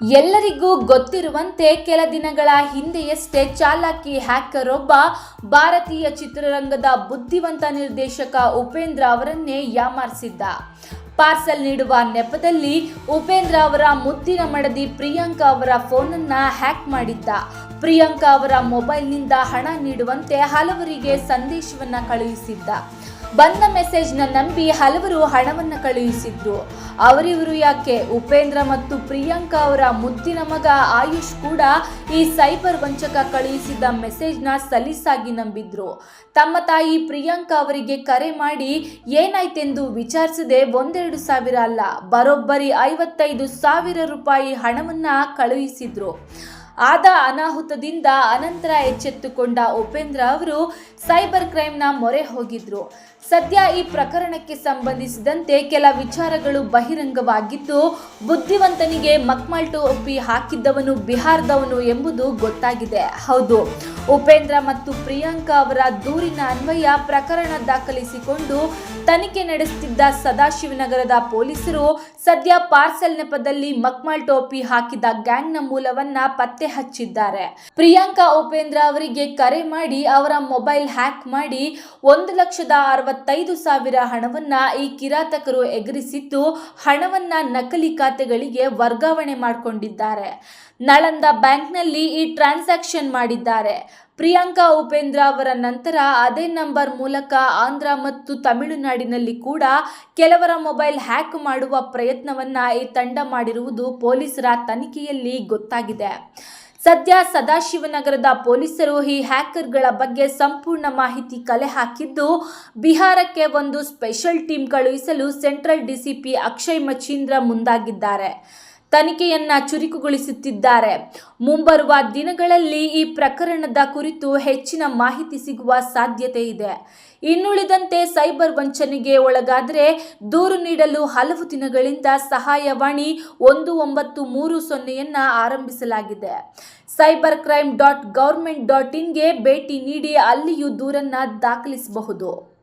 ಎಲ್ಲರಿಗೂ ಗೊತ್ತಿರುವಂತೆ ಕೆಲ ದಿನಗಳ ಹಿಂದೆಯಷ್ಟೇ ಚಾಲಾಕಿ ಹ್ಯಾಕರ್ ಒಬ್ಬ ಭಾರತೀಯ ಚಿತ್ರರಂಗದ ಬುದ್ಧಿವಂತ ನಿರ್ದೇಶಕ ಉಪೇಂದ್ರ ಅವರನ್ನೇ ಯಾಮಾರಿಸಿದ್ದ. ಪಾರ್ಸಲ್ ನೀಡುವ ನೆಪದಲ್ಲಿ ಉಪೇಂದ್ರ ಅವರ ಮುತ್ತಿನ ಮಡದಿ ಪ್ರಿಯಾಂಕಾ ಅವರ ಫೋನನ್ನ ಹ್ಯಾಕ್ ಮಾಡಿದ್ದ. ಪ್ರಿಯಾಂಕಾ ಅವರ ಮೊಬೈಲ್ನಿಂದ ಹಣ ನೀಡುವಂತೆ ಹಲವರಿಗೆ ಸಂದೇಶವನ್ನ ಕಳುಹಿಸಿದ್ದ. ಬಂದ ಮೆಸೇಜ್ನ ನಂಬಿ ಹಲವರು ಹಣವನ್ನ ಕಳುಹಿಸಿದ್ರು. ಅವರಿವರು ಯಾಕೆ ಉಪೇಂದ್ರ ಮತ್ತು ಪ್ರಿಯಾಂಕಾ ಅವರ ಮುದ್ದಿನ ಮಗ ಆಯುಷ್ ಕೂಡ ಈ ಸೈಬರ್ ವಂಚಕ ಕಳುಹಿಸಿದ್ದ ಮೆಸೇಜ್ನ ಸಲೀಸಾಗಿ ನಂಬಿದ್ರು. ತಮ್ಮ ತಾಯಿ ಪ್ರಿಯಾಂಕಾ ಅವರಿಗೆ ಕರೆ ಮಾಡಿ, ಏನಾಯ್ತೆಂದು ವಿಚಾರಿಸದೆ ಒಂದೆರಡು ಸಾವಿರ ಅಲ್ಲ, ಬರೋಬ್ಬರಿ ಐವತ್ತೈದು ಸಾವಿರ ರೂಪಾಯಿ ಹಣವನ್ನ ಕಳುಹಿಸಿದ್ರು. ಆದ ಅನಾಹುತದಿಂದ ಅನಂತರ ಎಚ್ಚೆತ್ತುಕೊಂಡ ಉಪೇಂದ್ರ ಅವರು ಸೈಬರ್ ಕ್ರೈಮ್ನ ಮೊರೆ ಹೋಗಿದ್ರು. ಸದ್ಯ ಈ ಪ್ರಕರಣಕ್ಕೆ ಸಂಬಂಧಿಸಿದಂತೆ ಕೆಲ ವಿಚಾರಗಳು ಬಹಿರಂಗವಾಗಿದ್ದು, ಬುದ್ಧಿವಂತನಿಗೆ ಮಕ್ಮಾಲ್ಟು ಒಪ್ಪಿ ಹಾಕಿದ್ದವನು ಬಿಹಾರದವನು ಎಂಬುದು ಗೊತ್ತಾಗಿದೆ. ಹೌದು. ಉಪೇಂದ್ರ ಮತ್ತು ಪ್ರಿಯಾಂಕಾ ಅವರ ದೂರಿನ ಅನ್ವಯ ಪ್ರಕರಣ ದಾಖಲಿಸಿಕೊಂಡು ತನಿಖೆ ನಡೆಸುತ್ತಿದ್ದ ಸದಾಶಿವನಗರದ ಪೊಲೀಸರು ಸದ್ಯ ಪಾರ್ಸೆಲ್ ನೆಪದಲ್ಲಿ ಮಕ್ಮಲ್ ಟೋಪಿ ಹಾಕಿದ ಗ್ಯಾಂಗ್ನ ಮೂಲವನ್ನ ಪತ್ತೆ ಹಚ್ಚಿದ್ದಾರೆ. ಪ್ರಿಯಾಂಕಾ, ಉಪೇಂದ್ರ ಅವರಿಗೆ ಕರೆ ಮಾಡಿ ಅವರ ಮೊಬೈಲ್ ಹ್ಯಾಕ್ ಮಾಡಿ ಒಂದು ಲಕ್ಷದ ಅರವತ್ತೈದು ಸಾವಿರ ಹಣವನ್ನ ಈ ಕಿರಾತಕರು ಎಗರಿಸಿದ್ದು ಹಣವನ್ನ ನಕಲಿ ಖಾತೆಗಳಿಗೆ ವರ್ಗಾವಣೆ ಮಾಡಿಕೊಂಡಿದ್ದಾರೆ. ನಳಂದ ಬ್ಯಾಂಕ್ನಲ್ಲಿ ಈ ಟ್ರಾನ್ಸಾಕ್ಷನ್ ಮಾಡಿದ್ದಾರೆ. ಪ್ರಿಯಾಂಕಾ ಉಪೇಂದ್ರ ಅವರ ನಂತರ ಅದೇ ನಂಬರ್ ಮೂಲಕ ಆಂಧ್ರ ಮತ್ತು ತಮಿಳುನಾಡಿನಲ್ಲಿ ಕೂಡ ಕೆಲವರ ಮೊಬೈಲ್ ಹ್ಯಾಕ್ ಮಾಡುವ ಪ್ರಯತ್ನವನ್ನು ಈ ತಂಡ ಮಾಡಿರುವುದು ಪೊಲೀಸರ ತನಿಖೆಯಲ್ಲಿ ಗೊತ್ತಾಗಿದೆ. ಸದ್ಯ ಸದಾಶಿವನಗರದ ಪೊಲೀಸರು ಈ ಹ್ಯಾಕರ್ಗಳ ಬಗ್ಗೆ ಸಂಪೂರ್ಣ ಮಾಹಿತಿ ಕಲೆ ಹಾಕಿದ್ದು, ಬಿಹಾರಕ್ಕೆ ಒಂದು ಸ್ಪೆಷಲ್ ಟೀಮ್ ಕಳುಹಿಸಲು ಸೆಂಟ್ರಲ್ ಡಿಸಿಪಿ ಅಕ್ಷಯ್ ಮಚೀಂದ್ರ ಮುಂದಾಗಿದ್ದಾರೆ. ತನಿಖೆಯನ್ನ ಚುರುಕುಗೊಳಿಸುತ್ತಿದ್ದಾರೆ. ಮುಂಬರುವ ದಿನಗಳಲ್ಲಿ ಈ ಪ್ರಕರಣದ ಕುರಿತು ಹೆಚ್ಚಿನ ಮಾಹಿತಿ ಸಿಗುವ ಸಾಧ್ಯತೆ ಇದೆ. ಇನ್ನುಳಿದಂತೆ ಸೈಬರ್ ವಂಚನೆಗೆ ಒಳಗಾದರೆ ದೂರು ನೀಡಲು ಹಲವು ದಿನಗಳಿಂದ ಸಹಾಯವಾಣಿ ಒಂದು ಒಂಬತ್ತು ಮೂರು ಸೊನ್ನೆಯನ್ನ ಆರಂಭಿಸಲಾಗಿದೆ. Cyber crime dot government dot ಇನ್ಗೆ ಭೇಟಿ ನೀಡಿ ಅಲ್ಲಿಯೂ ದೂರನ್ನ ದಾಖಲಿಸಬಹುದು.